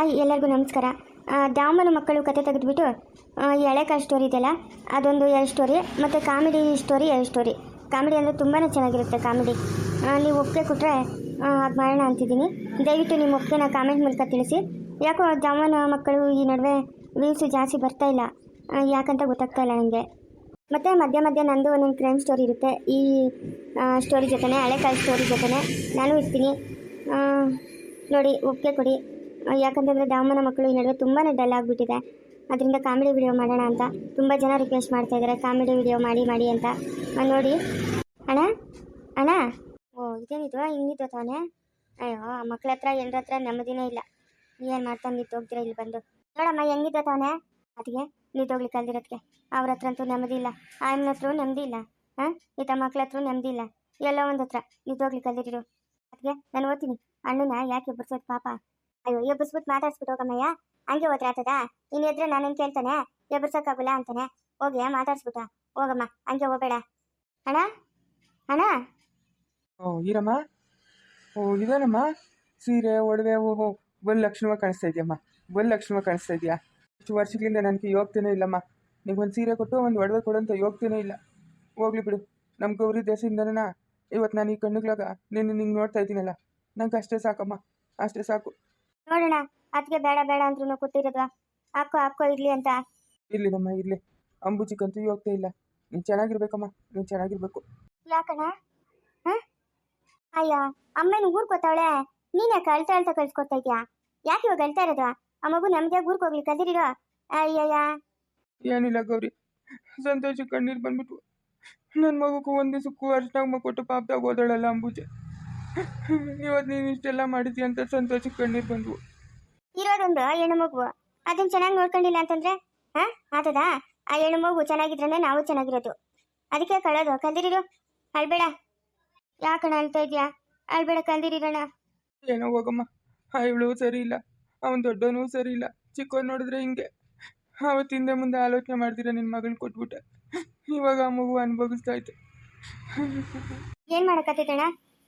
ಎಲ್ಲರಿಗೂ ನಮಸ್ಕಾರ. ದಾಮನ ಮಕ್ಕಳು ಕತೆ ತೆಗೆದುಬಿಟ್ಟು ಈ ಕಾಯಿ ಸ್ಟೋರಿ ಇದೆಯಲ್ಲ, ಅದೊಂದು ಎರಡು ಸ್ಟೋರಿ ಮತ್ತು ಕಾಮಿಡಿ ಸ್ಟೋರಿ ಎರಡು ಸ್ಟೋರಿ ಕಾಮಿಡಿ ಅಂದರೆ ತುಂಬಾ ಚೆನ್ನಾಗಿರುತ್ತೆ ಕಾಮಿಡಿ. ನೀವು ಒಪ್ಪಿಗೆ ಕೊಟ್ಟರೆ ಅದು ಮಾಡೋಣ ಅಂತಿದ್ದೀನಿ. ದಯವಿಟ್ಟು ನಿಮ್ಮ ಒಪ್ಪಿಗೆನ ಕಾಮೆಂಟ್ ಮೂಲಕ ತಿಳಿಸಿ. ಯಾಕೋ ದಾಮನ ಮಕ್ಕಳು ಈ ನಡುವೆ ವೀಲ್ಸು ಜಾಸ್ತಿ ಬರ್ತಾ ಇಲ್ಲ. ಯಾಕಂತ ಗೊತ್ತಾಗ್ತಾ ಇಲ್ಲ ನನಗೆ ಮತ್ತು ಮಧ್ಯ ಮಧ್ಯ ನಂದು ಒಂದೊಂದು ಕ್ರೈಮ್ ಸ್ಟೋರಿ ಇರುತ್ತೆ. ಈ ಸ್ಟೋರಿ ಜೊತೆ ಹಳೆ ಕಾಯಿ ಸ್ಟೋರಿ ಜೊತೆನೇ, ನಾನು ಇರ್ತೀನಿ. ನೋಡಿ, ಒಪ್ಪಿಗೆ ಕೊಡಿ. ಯಾಕಂತಂದರೆ ದಾಮನ ಮಕ್ಕಳು ಈ ನಡುವೆ ತುಂಬಾ ಡಲ್ ಆಗಿಬಿಟ್ಟಿದೆ. ಅದರಿಂದ ಕಾಮಿಡಿ ವಿಡಿಯೋ ಮಾಡೋಣ ಅಂತ ತುಂಬ ಜನ ರಿಕ್ವೆಸ್ಟ್ ಮಾಡ್ತಾ ಇದ್ದಾರೆ. ಕಾಮಿಡಿ ವಿಡಿಯೋ ಮಾಡಿ ಮಾಡಿ ಅಂತ. ನೋಡಿ. ಅಣ್ಣ ಅಣ್ಣ. ಓ, ಇದೇನಿದು? ಹಿಂಗಿದ್ದು ತಾನೇ? ಅಯ್ಯೋ ಮಕ್ಳ ಹತ್ರ ಎಲ್ಲರ ಹತ್ರ ನೆಮ್ಮದಿನೇ ಇಲ್ಲ. ಏನು ಮಾಡ್ತಾನೆ ಹೋಗ್ತೀರಾ ಇಲ್ಲಿ ಬಂದು? ನೋಡಮ್ಮ, ಹೆಂಗಿದ್ದ ತಾನೆ? ಅದಕ್ಕೆ ನಿಂತೋಗ್ಲಿ ಕಲ್ದಿರೋದಕ್ಕೆ ಅವ್ರ ಹತ್ರ ಅಂತೂ ನೆಮ್ಮದಿ ಇಲ್ಲ. ಆಯಮ್ಮನ ಹತ್ರ ನೆಮ್ಮದಿ ಇಲ್ಲ. ಹಾಂ ಈತ ಮಕ್ಳ ಹತ್ರ ನೆಮ್ಮದಿ ಇಲ್ಲ. ಎಲ್ಲೋ ಒಂದು ಹತ್ರ. ತೋಗ್ಲಿ ಕಲ್ದಿರೋ ಅದಕ್ಕೆ ನಾನು ಓದ್ತೀನಿ. ಅಣ್ಣನ ಯಾಕೆ ಬಿಡ್ಸೋದು ಪಾಪ? ಅಯ್ಯೋ ಎಬ್ಬರ್ಸ್ಬಿಟ್ಟು ಮಾತಾಡ್ಸ್ಬಿಟ್ಟು ಹೋಗಮ್ಮಯ್ಯ ಹಂಗೆ ಹೋದ್ರೆ ಆತದ ಇನ್ನು ಎದ್ರೆ ನಾನೇನು ಕೇಳ್ತಾನೆ? ಎಬ್ಬಿಸೋಕ್ಕಾಗಲ್ಲ ಅಂತಾನೆ. ಹೋಗಿ ಮಾತಾಡ್ಸ್ಬಿಟ್ಟ ಹೋಗಮ್ಮ, ಹಂಗೆ ಹೋಗಬೇಡ. ಅಣ್ಣ? ಅಣ್ಣ? ಓ ಇರಮ್ಮ ಓ, ಇದೇನಮ್ಮ? ಸೀರೆ, ಒಡವೆ, ಓಹೋ, ಬಲ್ ಲಕ್ಷಣವಾಗಿ ಕಾಣಿಸ್ತಾ ಇದೆಯಮ್ಮ. ಬಲ್ ಲಕ್ಷಣವಾಗಿ ಕಾಣಿಸ್ತಾ ಇದೆಯಾ? ಇಷ್ಟು ವರ್ಷಗಳಿಂದ ನನಗೆ ಯೋಗ್ಯನೇ ಇಲ್ಲಮ್ಮ. ನಿಮ್ಗೆ ಒಂದು ಸೀರೆ ಕೊಟ್ಟು, ಒಂದು ಒಡವೆ ಕೊಡೋಂಥ ಯೋಗ್ತೇನೇ ಇಲ್ಲ. ಹೋಗ್ಲಿ ಬಿಡು. ನಮ್ಮ ಗೌರಿ ದೇಶದಿಂದನ? ಇವತ್ತು ನಾನು ಈ ಕಣ್ಣುಗಳಾಗ ನಿನ್ನ ನಿಂಗೆ ನೋಡ್ತಾ ಇದ್ದೀನಲ್ಲ. ನಂಗೆ ಅಷ್ಟೇ ಸಾಕಮ್ಮ. ಅಷ್ಟೇ ಸಾಕು. ನೋಡೋಣ. ಅದಕ್ಕೆ ಬೇಡ ಬೇಡ ಅಂದ್ರೂ ಕೊಟ್ಟಿರೋದು ಹಾಕೋ ಹಾಕೋ ಇರ್ಲಿ ಅಂತ. ಇರ್ಲಿ ನಮ್ಮ ಇರಲಿ. ಅಂಬುಜಿಗಂತೂ ಯೋಗ್ಯತೆ ಇಲ್ಲ. ನೀನು ಚೆನ್ನಾಗಿರ್ಬೇಕಮ್ಮ ನೀನು ಚೆನ್ನಾಗಿರ್ಬೇಕು. ಯಾಕಣ್ಣ? ಹಾಂ? ಅಯ್ಯ ಅಮ್ಮನ ಊರ್ಗ್ ಹೋತಾವಳೆ ನೀನ್ ಯಾಕೆ ಅಳ್ತಾ ಅಳ್ತಾ ಕಳ್ಸ್ಕೊಡ್ತಾ ಇದ್ಯಾ? ಯಾಕೆ ಇವಾಗ ಅಳ್ತಾ ಇರೋದು? ಆ ಮಗು ನಮ್ಗೆ ಊರ್ಗ್ ಹೋಗ್ಲಿ ಕದಿರಿರೋ? ಅಯ್ಯಯ್ಯ. ಏನಿಲ್ಲ ಗೌರಿ. ಸಂತೋಷ ಕಣ್ಣೀರ್ ಬಂದ್ಬಿಟ್ಟು ನನ್ ಮಗುಕ್ಕೂ ಒಂದು ದಿವಸಕ್ಕೂ ಅರ್ಶನಾಗ ಕೊಟ್ಟು ಪಾಪದಾಗ ಹೋದಳಲ್ಲ ಅಂಬುಜೆ. ಇವತ್ತು ನೀನು ಇಷ್ಟೆಲ್ಲ ಮಾಡಿದ್ಯ ಅಂತ ಸಂತೋಷಕ್ಕೆ ಕಣ್ಣೀರು ಬಂದ್ವು. ಇರೋದೊಂದು ಹೆಣ್ಣು ಮಗು. ಅದನ್ನ ಚೆನ್ನಾಗಿ ನೋಡ್ಕೊಂಡಿಲ್ಲ ಅಂತಂದ್ರೆ ಹಾ ಆತದ? ಆ ಹೆಣ್ಣು ಮಗು ಚೆನ್ನಾಗಿದ್ರೆ ನಾವು ಚೆನ್ನಾಗಿರೋದು. ಅದಕ್ಕೆ ಕಳೋದು ಕಲ್ದಿರಿರು. ಅಳ್ಬೇಡ. ಯಾಕಣ ಅಳ್ತಾ ಇದ್ಯಾ? ಅಳ್ಬೇಡ ಕಲ್ದಿರಿರೋಣ ಏನೋ ಹೋಗಮ್ಮ. ಆ ಇವಳು ಸರಿ ಇಲ್ಲ. ಅವನು ದೊಡ್ಡವನು ಸರಿ ಇಲ್ಲ. ಚಿಕ್ಕವನು ನೋಡಿದ್ರೆ ಹಿಂಗೆ. ಅವತ್ತಿಂದ ಮುಂದೆ ಆಲೋಚನೆ ಮಾಡ್ದಿರ ನಿನ್ ಮಗನ್ ಕೊಟ್ಬಿಟ್ಟೆ. ಇವಾಗ ಆ ಮಗು ಅನುಭವಿಸ್ತಾ ಐತೆ ಏನ್ ಮಾಡಕತ್ತಿದ್ದಣ್ಣ?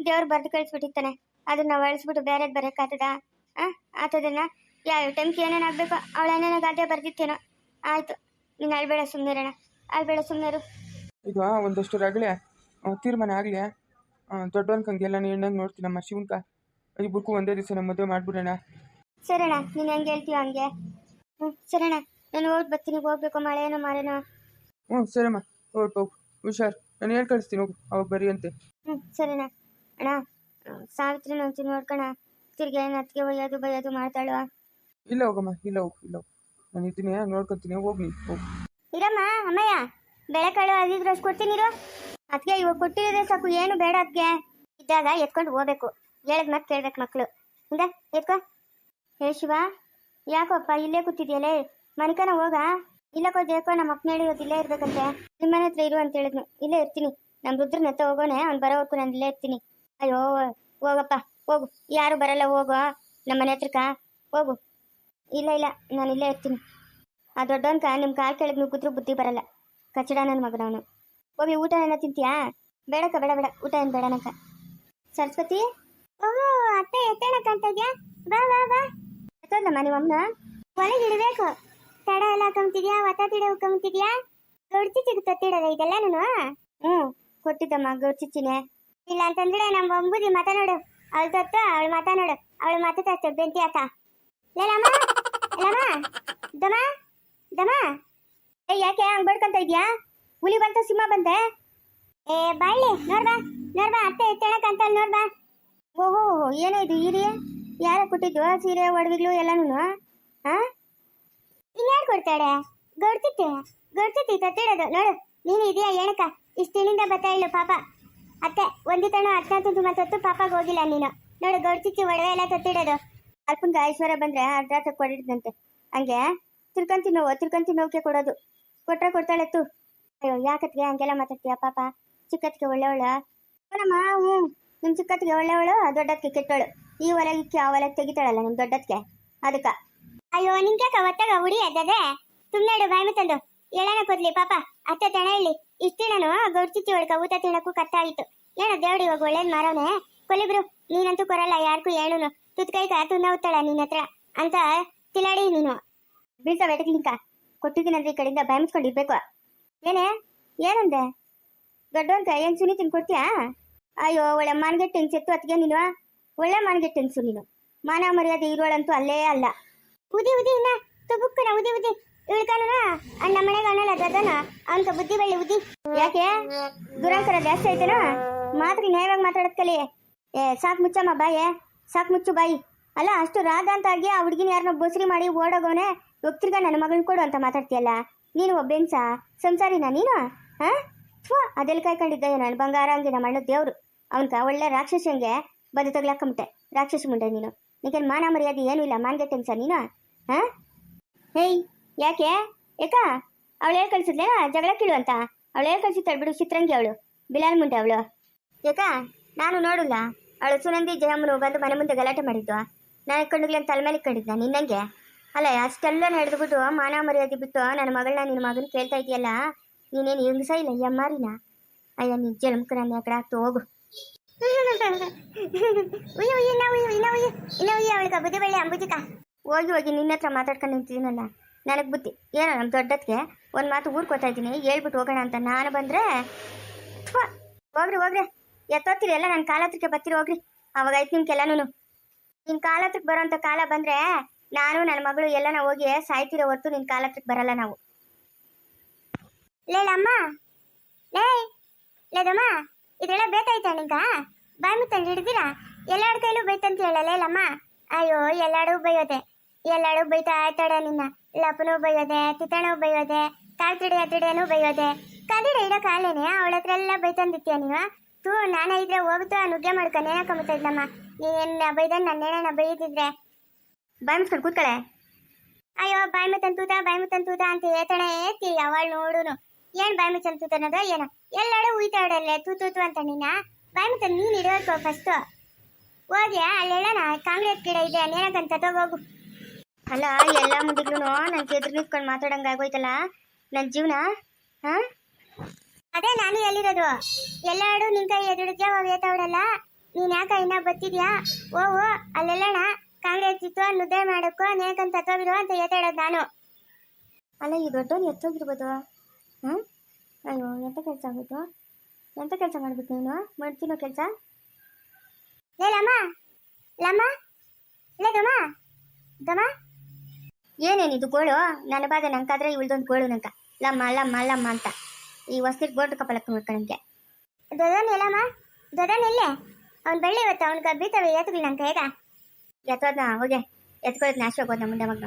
ದೇವ್ರು ಬರ್ದು ಕಳಿಸ್ಬಿಟ್ಟಿರ್ತಾನೆ. ಅದನ್ನ ಒಳಸ್ಬಿಟ್ಟು ಬೇರೆದ್ ಬರಕಾತದ ಆ ಆತದನ್ನ ಯಾವ ಟೈಮ್ಗೆ ಆಗ್ಬೇಕು? ಅವಳ ಏನೇನ ಗಾದೆ ಬರ್ದಿತ್ತೇನೋ? ಆಯ್ತು. ನೀನು ಅಳ್ಬೇಡ ಸುಮ್ಮನಿರೋಣ ಅಳ್ಬೇಡ ಸುಮ್ಮನಿರು ಈಗ ಒಂದಷ್ಟು ರಗಳೆ. ತೀರ್ಮಾನ ಆಗಲಿ. ದೊಡ್ಡವನ್ ಕಂಗೆಲ್ಲ ನೀನ್ ನೋಡ್ತೀನಮ್ಮ ಶಿವನ್ಕ? ಇಬ್ಬರಿಗೂ ಒಂದೇ ದಿವಸ ನಮ್ಮ ಮದುವೆ ಮಾಡ್ಬಿಡೋಣ. ಸರಣ ನೀನು ಹೆಂಗೆ ಹೇಳ್ತೀಯ ಹಂಗೆ. ಹ್ಞೂ ಸರಣ ನಾನು ಹೋಗಿ ಬರ್ತೀನಿ. ಹೋಗ್ಬೇಕು. ಮಳೆನೋ. ಮಾಡೋಣ ಹ್ಞೂ ಸರಮ್ಮ ಹೋಗ್ ಹೋಗ್. ಹುಷಾರ್. ನಾನು ಹೇಳಿ ಕಳಿಸ್ತೀನಿ ಹೋಗು. ಅವಾಗ ಬರೀ ಅಂತೆ. ಹ್ಞೂ ಸರಿನಾ ಅಣ್ಣ ಸಾವಿತ್ರಿನ ನೋಡ್ತೀನಿ ನೋಡ್ಕಣ. ತಿರ್ಗಿ ಏನು ಅತ್ತಿಗೆ ಒಯ್ಯೋದು ಬೈಯೋದು ಮಾಡ್ತಾಳು ಇಲ್ಲ ಹೋಗಮ್ಮ ಇಲ್ಲ ಹೋಗು ಇಲ್ಲ ಹೋಗು. ನಾನು ಇದ್ದೀನಿ ನೋಡ್ಕೊತೀನಿ ಹೋಗಿ ನೀನು ಹೋಗು. ಇರಮ್ಮ ಅಮ್ಮಯ್ಯ ಬೆಳೆಕಾಳು ಅದಿದ್ರು ಅಷ್ಟು ಕೊಡ್ತೀನಿರು ಅದಕ್ಕೆ ಇವಾಗ ಕೊಟ್ಟಿರೋದೇ ಸಾಕು ಏನು ಬೇಡ ಅದಕ್ಕೆ ಇದ್ದಾಗ ಎತ್ಕೊಂಡು ಹೋಗ್ಬೇಕು. ಹೇಳಿದ ಮತ್ತೆ ಕೇಳ್ಬೇಕು ಮಕ್ಕಳು ಇಂದ ಎತ್ಕೋ. ಹೇ ಶಿವ ಯಾಕಪ್ಪ ಇಲ್ಲೇ ಕೂತಿದ್ಯಲೇ? ಮನ್ಕನ ಹೋಗ. ಇಲ್ಲಕ್ಕೋ ದೇಕೋ ನಮ್ಮ ಅಪ್ಪನ ಹೇಳಿರೋದು ಇಲ್ಲೇ ಇರ್ಬೇಕಂತೆ. ನಿಮ್ಮನೆ ಹತ್ರ ಇರು ಅಂತ ಹೇಳಿದ್ನು. ಇಲ್ಲೇ ಇರ್ತೀನಿ. ನಮ್ಮ ರುದ್ರ ಹತ್ರ ಹೋಗೋಣ ಅವ್ನು ಬರೋವರೆಗೂ ನಾನು ಇಲ್ಲೇ ಇರ್ತೀನಿ. ಅಯ್ಯೋ, ಹೋಗಪ್ಪ, ಹೋಗು. ಯಾರು ಬರಲ್ಲ, ಹೋಗು ನಮ್ಮ ಮನೆ ಹತ್ರಕ್ಕ. ಹೋಗು. ಇಲ್ಲ ಇಲ್ಲ, ನಾನು ಇಲ್ಲೇ ಇರ್ತೀನಿ. ಆ ದೊಡ್ಡವನ್ಕ ನಿಮ್ಮ ಕಾಲು ಕೆಳಗೆ ನುಗ್ಗಿದ್ರು ಬುದ್ಧಿ ಬರಲ್ಲ. ಕಚಡ ನನ್ನ ಮಗನವನು. ಹೋಗಿ ಊಟ ಏನ ತಿಂತೀಯಾ? ಬೇಡಕ್ಕ, ಬೇಡ ಬೇಡ. ಊಟ ಏನು ಬೇಡ ನಕ್ಕ ಸರಸ್ವತಿ? ಓಹೋ, ಅತ್ತೆ ಎತ್ತೇಳಕ್ಕ ಅಂತ ಇದ್ಯಾ? ಬಾ ಬಾ ಬಾ. ಎತ್ತೋದಮ್ಮ ಅಮ್ಮನ? ಒಳಗೆ ಇಡಬೇಕು ತಡ ಎಲ್ಲ ಕಮ್ತಿದ್ಯಾ? ಒತ್ತ ತಿಡ ಕಮ್ತಿದ್ಯಾ? ಗಡ್ಚಿಚ್ಚಿಗೆ ತತ್ತಿಡೋದ ಇದೆಲ್ಲ ನಾನು? ಹ್ಞೂ ಕೊಟ್ಟಿದ್ದಮ್ಮ ಗಡ್ಚಿಚ್ಚಿನೇ ಇಲ್ಲ ಅಂತಂದ್ರೆ ನಮ್ಮ ಮಾತಾ ಮಾತನಾಡು ಅವಳ ತತ್ತ ಅವಳು ಮಾತನಾಡು ಅವಳು ಮಾತಾಡ್ತ ಬೆಂತಿ ಆತ. ಲೇಲಮ್ಮ ಲಮ್ಮ ದಮ ದಮ. ಏ, ಯಾಕೆ ಹಂಗ್ ಬಡ್ಕೊಂತ ಇದ್ಯಾ? ಹುಲಿ ಬಂತ, ಸಿಂಹ ಬಂತೆ. ಏ, ಬಾಳ್ಳಿ ನೋಡ್ಬಾ ನೋಡ್ಬಾ ಅತ್ತೆ ಎತ್ತಣಕ್ ಅಂತ ನೋಡ್ಬಾ ಓಹೋ, ಏನೋ ಇದು ಈರಿ ಯಾರ ಕೊಟ್ಟಿದ್ದು ಸೀರೆ, ಒಡವೆಗಳು ಎಲ್ಲಾನು ಹಾ ಇನ್ಯಾರು ಕೊಡ್ತಾಳೆ? ಗೊಡ್ತಿತ್ತೆ, ಗೊಡ್ತಿತ್ತಿ, ತತ್ತಿಡೋದು. ನೋಡು, ನೀನು ಇದೆಯಾ ಏನಕ್ಕ? ಇಷ್ಟಿನಿಂದ ಬರ್ತಾ ಇಲ್ಲ, ಪಾಪ. ಅತ್ತೆ ಒಂದಿತನ ಅರ್ಥ ತುಂಬ ತತ್ತು ಪಾಪಾಗ ಹೋಗಿಲ್ಲ ನೀನು. ನೋಡು ಗಡ್ತಿಚ್ಚಿ ಒಡವೆ ಎಲ್ಲ ತತ್ತಿಡೋದು. ಅಲ್ಪಂಗ ಐಶ್ವರ್ಯ ಬಂದ್ರೆ ಅರ್ಧ ತಕ್ಕೊಡಿದ್ದಂತೆ ಹಂಗೆ ತಿರ್ಕಂತಿ ನೋವು ತಿರ್ಕಂತಿ ನೋವಿಗೆ ಕೊಡೋದು. ಕೊಟ್ರೆ ಕೊಡ್ತಾಳೆ ತು. ಅಯ್ಯೋ, ಯಾಕತ್ಗೆ ಹಂಗೆಲ್ಲ ಮಾತಾಡ್ತೀಯ ಪಾಪ? ಚಿಕ್ಕತ್ಗೆ ಒಳ್ಳೆವಳ? ನಮ್ಮ ಹ್ಞೂ. ನಿಮ್ಮ ಚಿಕ್ಕತ್ಗೆ ಒಳ್ಳೆವಳು ದೊಡ್ಡತ್ಗೆ ಕೆಟ್ಟವಳು. ಈ ಹೊಲಗಿಕ್ಕೆ ಆ ಹೊಲಕ್ಕೆ ತೆಗಿತಾಳಲ್ಲ ನಿಮ್ಮ ದೊಡ್ಡತ್ಗೆ ಅದಕ್ಕ. ಅಯ್ಯೋ ನಿಂಗೆ ಒತ್ತಾಗ ಉಡಿ ಅದ್ದದೆ ಸುಮ್ಮನೆ ಇಡು, ಬಾಯಿ ತಂದು ಎಳನ ಕೊದ್ಲಿ, ಪಾಪ. ಅತ್ತೆ, ತಣ ಇಲ್ಲಿ ಇಷ್ಟು ನಾನು ಗೌಡ್ಚಿಚ್ಚಿ ಒಳಗ ಊಟ ತಿನ್ನಕ್ಕೂ ಕತ್ತಾಯಿತು ಏನೋ ದೇವ್ಡಿ ಇವಾಗ ಒಳ್ಳೇದ್ ಮಾರೋನೆ ಕೊಲಿಬ್ರು ನೀನಂತೂ ಕೊರಲ್ಲ, ಯಾರಿಗೂ ಹೇಳುನು. ತುತ್ಕೈ ತುಂಬ ಉತ್ತಳ ನಿನ್ನ ಹತ್ರ ಅಂತ ತಿಲಾಡಿ ನೀನು. ಬೀಳ್ತಾ ಎಟಕ್ಲಿಂಕ ಕೊಟ್ಟಿದ್ದೀನಂದ್ರೆ ಈ ಕಡೆಯಿಂದ ಭಯಮಿಸ್ಕೊಂಡು ಇರ್ಬೇಕು. ಏನೇ? ಏನಂದೆ? ದೊಡ್ಡ ಅಂತ ಏನ್ ಸುನಿ ತಿನ್ ಕೊಡ್ತೀಯಾ? ಅಯ್ಯೋ, ಒಳ್ಳೆ ಮಾನ್ಗೆಟ್ ಹೆಂಗ್ಸೆತ್ತು ಅತ್ಗೆ ನೀನು ಒಳ್ಳೆ ಮಾನ್ಗೆಟ್ ಹೆಂಗ್ಸು ನೀನು. ಮಾನ ಮರ್ಯಾದೆ ಇರೋಳಂತೂ ಅಲ್ಲೇ ಅಲ್ಲ. ಉದಿ ಉದಿ, ಇನ್ನ. ತುಬುಕ್ಕನ ಉದಿ ಉದಿ. ಇಳ್ಕಾನ ಅಣ್ಣ ಅನ್ನಲ್ಲ ಅಂತ ಬುದ್ಧಿ ಬೆಳ್ಳಿ ಬುದ್ಧಿ. ಯಾಕೆ? ದುರಂಕರ ಜಾಸ್ತಿ ಆಯ್ತೇನೋ ಮಾತ್ರ ನ್ಯಾಯವಾಗಿ ಮಾತಾಡೋದ್ ಕಲಿ. ಏ, ಸಾಕ್ ಮುಚ್ಚಮ್ಮ ಬಾಯೇ. ಸಾಕ್ ಮುಚ್ಚು ಬಾಯಿ. ಅಲ್ಲ, ಅಷ್ಟು ರಾಧ ಅಂತ ಆಗಿ ಆ ಹುಡುಗಿನ ಯಾರನ್ನ ಬಸ್ರಿ ಮಾಡಿ ಓಡೋಗೋನೆ ಒಕ್ತಿರ್ಗ ನನ್ನ ಮಗಳನ್ನ ಕೊಡು ಅಂತ ಮಾತಾಡ್ತೀಯಲ್ಲ? ನೀನು ಒಬ್ಬೆನ್ಸ ಸಂಸಾರಿನ ನೀನು? ಹಾ? ಅದೆಲ್ಲ ಕಾಯ್ಕೊಂಡಿದ್ದೆ ನಾನು? ಬಂಗಾರ ಹಂಗೆ ನಮ್ಮ ಅಣ್ಣ ದೇವ್ರು ಅವನ್ಕ ಒಳ್ಳೆ ರಾಕ್ಷಸಂಗೆ ಬದು ತಗ್ಲಾಕಂಬಿಟ್ಟೆ ರಾಕ್ಷಸ ಮುಂಡೆ ನೀನು. ನಿಗೇನು ಮಾನ ಮರ್ಯಾದೆ ಏನೂ ಇಲ್ಲ? ಮಾನ್ಗೆಟ್ಟೆನ್ಸ ನೀನು? ಹಾ? ಹೇಯ್, ಯಾಕೆ? ಏಕ? ಅವಳು ಹೇಳಿ ಕಳ್ಸಿದ್ಲೇನ ಜಗಳ ಕೀಳು ಅಂತ. ಅವಳು ಹೇಳಿ ಬಿಡು ಚಿತ್ರಂಗಿ ಅವಳು. ಬಿಲಾಲ್ ಮುಂಡೆ ಅವಳು. ಯಾಕ ನಾನು ನೋಡಲ್ಲ. ಅವಳು ಸುನಂದಿ ಜಯಮ್ಮನು ಬಂದು ಮನೆ ಮುಂದೆ ಗಲಾಟೆ ಮಾಡಿದ್ದು. ನಾನು ಕಣ್ಣುಗಳನ್ನ ತಲೆ ಮೇಲೆ ಕಂಡಿದ್ದ ನಿನ್ನಂಗೆ ಅಲ್ಲ ಅಷ್ಟೆಲ್ಲ ನಡೆದ್ಬಿಟ್ಟು ಮಾನ ಮರ್ಯಾದೆ ಬಿಟ್ಟು ನನ್ನ ಮಗಳನ್ನ ನಿನ್ನ ಮಗನ ಕೇಳ್ತಾ ಇದೆಯಲ್ಲ ನೀನೇನು ಹೆಂಗಸ ಇಲ್ಲ ಯಮ್ಮಾರಿನ ಅಯ್ಯ ನಿನ್ ಜಲಮ್ಕ ನನ್ನ ಯಾಕಡೆ ಆಗ್ತು ಹೋಗು. ಉಯ್ಯು ಉಯ್ಯು ಇನ್ನ ಉಯ್ಯು ಇನ್ನ ಉಯ್ಯು ಇನ್ನ ಉಯ್ಯು ಅವಳಿಗೆ ಬುದ್ಧಿ ಬೆಳ್ಳಿ ಅಂಬುಜಿಕ. ಹೋಗಿ ಹೋಗಿ ನಿನ್ನ ಹತ್ರ ಮಾತಾಡ್ಕೊಂಡು ನಿಂತಿದ್ದೀನಲ್ಲ. ನನಗೆ ಬುದ್ಧಿ. ಏನೋ ನಮ್ಮ ದೊಡ್ಡದಕ್ಕೆ ಒಂದು ಮಾತು ಊರು ಕೊಡ್ತಾ ಇದ್ದೀನಿ. ಹೇಳ್ಬಿಟ್ಟು ಹೋಗೋಣ ಅಂತ. ನಾನು ಬಂದರೆ ಹೋಗ್ರಿ ಹೋಗ್ರಿ. ಎತ್ತೋತ್ತೀರಿ ಎಲ್ಲ ನನ್ನ ಕಾಲ ಹತ್ರಕ್ಕೆ ಬರ್ತೀರಿ, ಹೋಗ್ರಿ. ಅವಾಗ ಆಯ್ತು ನಿಮ್ಗೆಲ್ಲನೂ ನಿನ್ನ ಕಾಲ ಹತ್ರಕ್ಕೆ ಬರೋಂಥ ಕಾಲ ಬಂದರೆ ನಾನು ನನ್ನ ಮಗಳು ಎಲ್ಲನ ಹೋಗಿ ಸಾಯ್ತಿರೋ ಹೊರ್ತು ನಿನ್ನ ಕಾಲ ಹತ್ರಕ್ಕೆ ಬರಲ್ಲ ನಾವು. ಲೇಲಮ್ಮ ಲೇ ಲೇದಮ್ಮ ಇದೆಲ್ಲ ಬೇಕಾಯ್ತಾ ನಿಂಗ ಬಾಯ್ ಮುತ್ತಂಡು ಹಿಡಿದಿರಾ? ಎಲ್ಲಾರ ಕೈಲೂ ಬೈತಂತ ಹೇಳಲೇಲಮ್ಮ ಅಯ್ಯೋ, ಎಲ್ಲಾಡು ಬೈಯೋದೆ. ಎಲ್ಲಾಡು ಬೈತಾ ಆಯ್ತಾಡ ನಿನ್ನ. ಲಪ್ಪನೂ ಬೈಯೋದೆ ತಿತ್ತಣೂ ಬೈಯೋದೆ, ತಾಳ್ತಿಡಿ ಅತ್ತಿಡಿಯನೂ ಬೈಯೋದೆ. ಕದಿಡ ಇಡೋ ಕಾಲೇನೆ ಅವಳ ಹತ್ರ ಎಲ್ಲ ಬೈತಂದಿತ್ತೀಯ ನೀನು ತೂ, ನಾನು ಇದ್ರೆ ಹೋಗ್ತು ಆ ನುಗ್ಗೆ ಮಾಡ್ಕೊಂಡು ಏನಾಕೊಂಬಿಡ್ತಾ ಇದ್ನಮ್ಮ. ನೀನು ಬೈದ ನನ್ನೇನ ಬೈದಿದ್ರೆ. ಬಾಯ್ ಮುಚ್ಕೊಂಡು ಕೂತ್ಕಳೆ. ಅಯ್ಯೋ ಬಾಯ್ ಮುತ್ತನ್ ತೂತ ಬಾಯ್ ತೂತ ಅಂತ ಏತಣೆ ಏತಿ ಅವಳು ನೋಡುನು. ಏನ್ ಬಾಯ್ ಮುಚ್ಚನ್ ತೂತ ಅನ್ನೋದು, ಏನೋ? ಎಲ್ಲಾಡು ಉಯ್ತಾಡಲ್ಲೇ, ತೂ ತೂತು ಅಂತ ನೀನಾ? ಬಾಯ್ ಮುತ್ತನ್ ನೀನ್ ಇಡೋಕು ಫಸ್ಟ್ ಹೋಗ್ಯಾ? ಅಲ್ಲಿ ಹೇಳೋಣ ಕಾಂಗ್ರೆಸ್ ಗಿಡ ಇದೆ ನೇನಕಂತ ತಗೋಗು ಅಲ್ಲ ಎಲ್ಲ ಮುಂದಿಗ್ಲು ನನ್ ಎದುರು ನಿಂತ್ಕೊಂಡು ಮಾತಾಡಂಗ ಆಗೋಯ್ತಲ್ಲ? ನನ್ನ ಜೀವನ, ಹಾ? ಅದೇ ನಾನು ಎಲ್ಲಿರೋದು? ಎಲ್ಲಾಡು ನಿನ್ ಕೈ ಎದುರಿಗೆ ಹೋಗ್ಯತವಳಲ್ಲ ನೀನ್ ಯಾಕ ಇನ್ನ ಬತ್ತಿದ್ಯಾ? ಓ ಓ ಅಲ್ಲೆಲ್ಲಣ ಕಾಂಗ್ರೆಸ್ ಇತ್ತು ನುದ್ದೆ ಮಾಡಕ್ಕೋ ನೇಕಂತ ತತ್ವವಿರೋ ಅಂತ ಎತ್ತಾಡೋದು ನಾನು. ಅಲ್ಲ, ಈ ದೊಡ್ಡವನು ಎತ್ತೋಗಿರ್ಬೋದು. ಹ್ಮ್? ಅಯ್ಯೋ, ಎಂತ ಕೆಲಸ ಆಗೋಯ್ತು? ಎಂತ ಕೆಲಸ ಮಾಡ್ಬೇಕು ನೀನು? ಮಾಡ್ತೀನೋ ಕೆಲಸ? ಏ, ಲಮ್ಮ? ಲಮ್ಮ? ಲೇ, ದಮ? ದಮ? ಏನೇನಿದು ಗೋಳು ನನ್ನ ಬಾಧೆ ನಂಗಾದ್ರೆ ಇವಳ್ದೊಂದು ಗೋಳು ನಂಕ ಲಮ್ಮ ಲಮ್ಮ ಲಮ್ಮ ಅಂತ. ಈ ವಸ್ತಿಗೆ ಗೋಲ್ಡ್ ಕಪಲಕ್ಕೆ ನೋಡ್ಕೊಂಡಂಗೆ ದೊಡ್ಡವನ್ ಎಲ್ಲಮ್ಮ? ದೊಡ್ಡವನ್ ಇಲ್ಲೇ ಅವ್ನ ಬೆಳ್ಳಿ ಇವತ್ತು ಅವ್ನಿಗೆ ಬೀತವೆ ಎತ್ಗಳು ನಂಗೆ ಹೇಗ? ಎತ್ತೋದ್ನ ಹೋಗೆ. ಎತ್ಕೊಳಕ್ ನಾಶ ಹೋಗೋದ್ನ ಮುಂದೆ ಮಗ